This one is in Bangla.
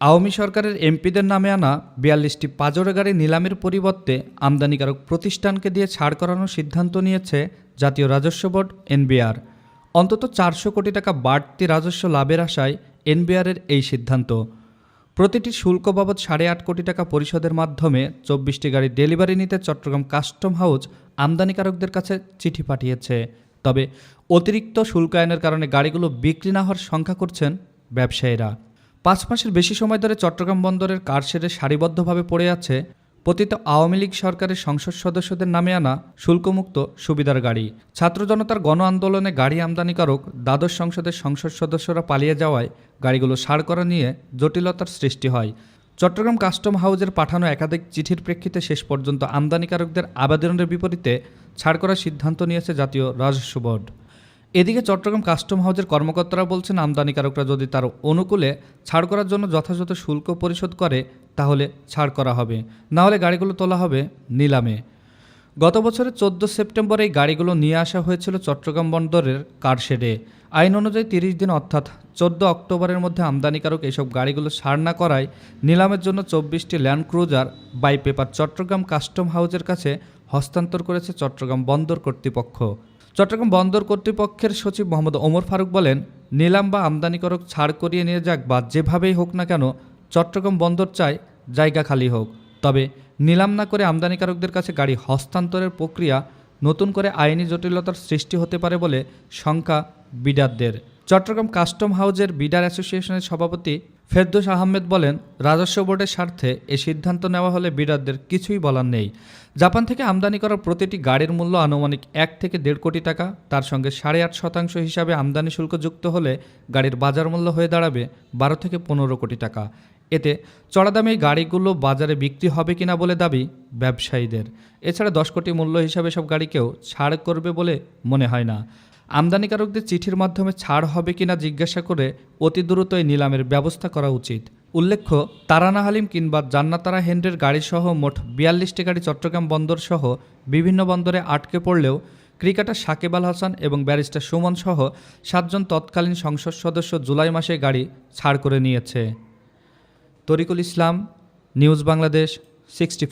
আওয়ামী সরকারের এমপিদের নামে আনা বিয়াল্লিশটি পাজরে গাড়ি নিলামের পরিবর্তে আমদানিকারক প্রতিষ্ঠানকে দিয়ে ছাড় করানোর সিদ্ধান্ত নিয়েছে জাতীয় রাজস্ব বোর্ড, এনবিআর। অন্তত চারশো কোটি টাকা বাড়তি রাজস্ব লাভের আশায় এনবিআরের এই সিদ্ধান্ত। প্রতিটি শুল্ক বাবদ সাড়ে আট কোটি টাকা পরিশোধের মাধ্যমে চব্বিশটি গাড়ি ডেলিভারি নিতে চট্টগ্রাম কাস্টম হাউস আমদানিকারকদের কাছে চিঠি পাঠিয়েছে। তবে অতিরিক্ত শুল্ক আইনের কারণে গাড়িগুলো বিক্রি না হওয়ার সংখ্যা করছেন ব্যবসায়ীরা। পাঁচ মাসের বেশি সময় ধরে চট্টগ্রাম বন্দরের কারশেডে সারিবদ্ধভাবে পড়ে আছে পতিত আওয়ামী লীগ সরকারের সংসদ সদস্যদের নামে আনা শুল্কমুক্ত সুবিধার গাড়ি। ছাত্র জনতার গণ আন্দোলনে গাড়ি আমদানিকারক দ্বাদশ সংসদের সংসদ সদস্যরা পালিয়ে যাওয়ায় গাড়িগুলো সার করা নিয়ে জটিলতার সৃষ্টি হয়। চট্টগ্রাম কাস্টম হাউজের পাঠানো একাধিক চিঠির প্রেক্ষিতে শেষ পর্যন্ত আমদানিকারকদের আবেদনের বিপরীতে ছাড় করার সিদ্ধান্ত নিয়েছে জাতীয় রাজস্ব বোর্ড। এদিকে চট্টগ্রাম কাস্টম হাউজের কর্মকর্তারা বলছেন, আমদানিকারকরা যদি তার অনুকূলে ছাড় করার জন্য যথাযথ শুল্ক পরিশোধ করে, তাহলে ছাড় করা হবে। না হলে গাড়িগুলো তোলা হবে নিলামে। গত বছরের চোদ্দ সেপ্টেম্বর এই গাড়িগুলো নিয়ে আসা হয়েছিল চট্টগ্রাম বন্দরের কারশেডে। আইন অনুযায়ী তিরিশ দিন অর্থাৎ চোদ্দ অক্টোবরের মধ্যে আমদানিকারক এসব গাড়িগুলো ছাড় না করায় নিলামের জন্য চব্বিশটি land cruiser by paper Chattogram custom হাউজের কাছে হস্তান্তর করেছে চট্টগ্রাম বন্দর কর্তৃপক্ষ। চট্টগ্রাম বন্দর কর্তৃপক্ষের সচিব মোহাম্মদ ওমর ফারুক বলেন, নিলাম বা আমদানিকারক ছাড় করিয়ে নিয়ে যাক বা যেভাবেই হোক না কেন, চট্টগ্রাম বন্দর চায় জায়গা খালি হোক। তবে নিলাম না করে আমদানিকারকদের কাছে গাড়ি হস্তান্তরের প্রক্রিয়া নতুন করে আইনি জটিলতার সৃষ্টি হতে পারে বলে শঙ্কা বিডারদের। চট্টগ্রাম কাস্টম হাউজের বিডার অ্যাসোসিয়েশনের সভাপতি ফেরদৌস আহমেদ বলেন, রাজস্ব বোর্ডের স্বার্থে এ সিদ্ধান্ত নেওয়া হলে বিরাটদের কিছুই বলার নেই। জাপান থেকে আমদানি করা প্রতিটি গাড়ির মূল্য আনুমানিক এক থেকে দেড় কোটি টাকা, তার সঙ্গে সাড়ে আট শতাংশ হিসাবে আমদানি শুল্ক যুক্ত হলে গাড়ির বাজার মূল্য হয়ে দাঁড়াবে বারো থেকে পনেরো কোটি টাকা। এতে চড়া দামে গাড়িগুলো বাজারে বিক্রি হবে কিনা বলে দাবি ব্যবসায়ীদের। এছাড়া দশ কোটি মূল্য হিসাবে সব গাড়িকেও ছাড় করবে বলে মনে হয় না। আমদানিকারকদের চিঠির মাধ্যমে ছাড় হবে কিনা জিজ্ঞাসা করে অতি দ্রুত এই নিলামের ব্যবস্থা করা উচিত। উল্লেখ্য, তারানা হালিম কিংবা জান্নাতারা হেন্ডের গাড়িসহ মোট বিয়াল্লিশটি গাড়ি চট্টগ্রাম বন্দর সহ বিভিন্ন বন্দরে আটকে পড়লেও ক্রিকেটার সাকিব আল হাসান এবং ব্যারিস্টার সুমন সহ সাতজন তৎকালীন সংসদ সদস্য জুলাই মাসে গাড়ি ছাড় করে নিয়েছে। Tariqul Islam, news Bangladesh, sixty